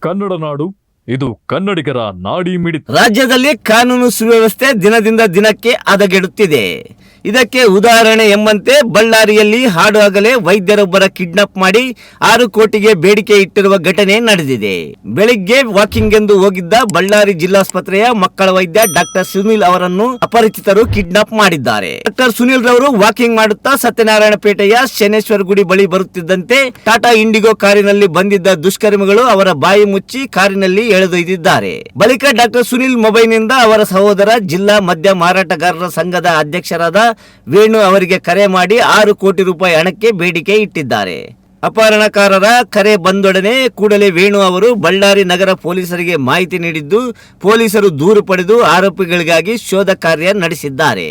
ಕನ್ನಡ ನಾಡು ಇದು ಕನ್ನಡಿಗರ ನಾಡಿ ಮಿಡಿತ ರಾಜ್ಯದಲ್ಲಿ ಕಾನೂನು ಸುವ್ಯವಸ್ಥೆ ದಿನದಿಂದ ದಿನಕ್ಕೆ ಹದಗೆಡುತ್ತಿದೆ. ಇದಕ್ಕೆ ಉದಾಹರಣೆ ಎಂಬಂತೆ ಬಳ್ಳಾರಿಯಲ್ಲಿ ಹಾಡು ಹಗಲೇ ವೈದ್ಯರೊಬ್ಬರ ಕಿಡ್ನಾಪ್ ಮಾಡಿ ಆರು ಕೋಟಿಗೆ ಬೇಡಿಕೆ ಇಟ್ಟಿರುವ ಘಟನೆ ನಡೆದಿದೆ. ಬೆಳಿಗ್ಗೆ ವಾಕಿಂಗ್ ಎಂದು ಹೋಗಿದ್ದ ಬಳ್ಳಾರಿ ಜಿಲ್ಲಾಸ್ಪತ್ರೆಯ ಮಕ್ಕಳ ವೈದ್ಯ ಡಾಕ್ಟರ್ ಸುನಿಲ್ ಅವರನ್ನು ಅಪರಿಚಿತರು ಕಿಡ್ನಾಪ್ ಮಾಡಿದ್ದಾರೆ. ಡಾಕ್ಟರ್ ಸುನಿಲ್ ರವರು ವಾಕಿಂಗ್ ಮಾಡುತ್ತಾ ಸತ್ಯನಾರಾಯಣ ಪೇಟೆಯ ಶನೇಶ್ವರ ಗುಡಿ ಬಳಿ ಬರುತ್ತಿದ್ದಂತೆ ಟಾಟಾ ಇಂಡಿಗೋ ಕಾರಿನಲ್ಲಿ ಬಂದಿದ್ದ ದುಷ್ಕರ್ಮಿಗಳು ಅವರ ಬಾಯಿ ಮುಚ್ಚಿ ಕಾರಿನಲ್ಲಿ ಎಳೆದೊಯ್ದಿದ್ದಾರೆ. ಬಳಿಕ ಡಾಕ್ಟರ್ ಸುನಿಲ್ ಮೊಬೈಲ್ನಿಂದ ಅವರ ಸಹೋದರ ಜಿಲ್ಲಾ ಮದ್ಯ ಮಾರಾಟಗಾರರ ಸಂಘದ ಅಧ್ಯಕ್ಷರಾದ ವೇಣು ಅವರಿಗೆ ಕರೆ ಮಾಡಿ ಆರು ಕೋಟಿ ರೂಪಾಯಿ ಹಣಕ್ಕೆ ಬೇಡಿಕೆ ಇಟ್ಟಿದ್ದಾರೆ. ಅಪಹರಣಕಾರರ ಕರೆ ಬಂದೊಡನೆ ಕೂಡಲೇ ವೇಣು ಅವರು ಬಳ್ಳಾರಿ ನಗರ ಪೊಲೀಸರಿಗೆ ಮಾಹಿತಿ ನೀಡಿದ್ದು, ಪೊಲೀಸರು ದೂರು ಪಡೆದು ಆರೋಪಿಗಳಿಗಾಗಿ ಶೋಧ ಕಾರ್ಯ ನಡೆಸಿದ್ದಾರೆ.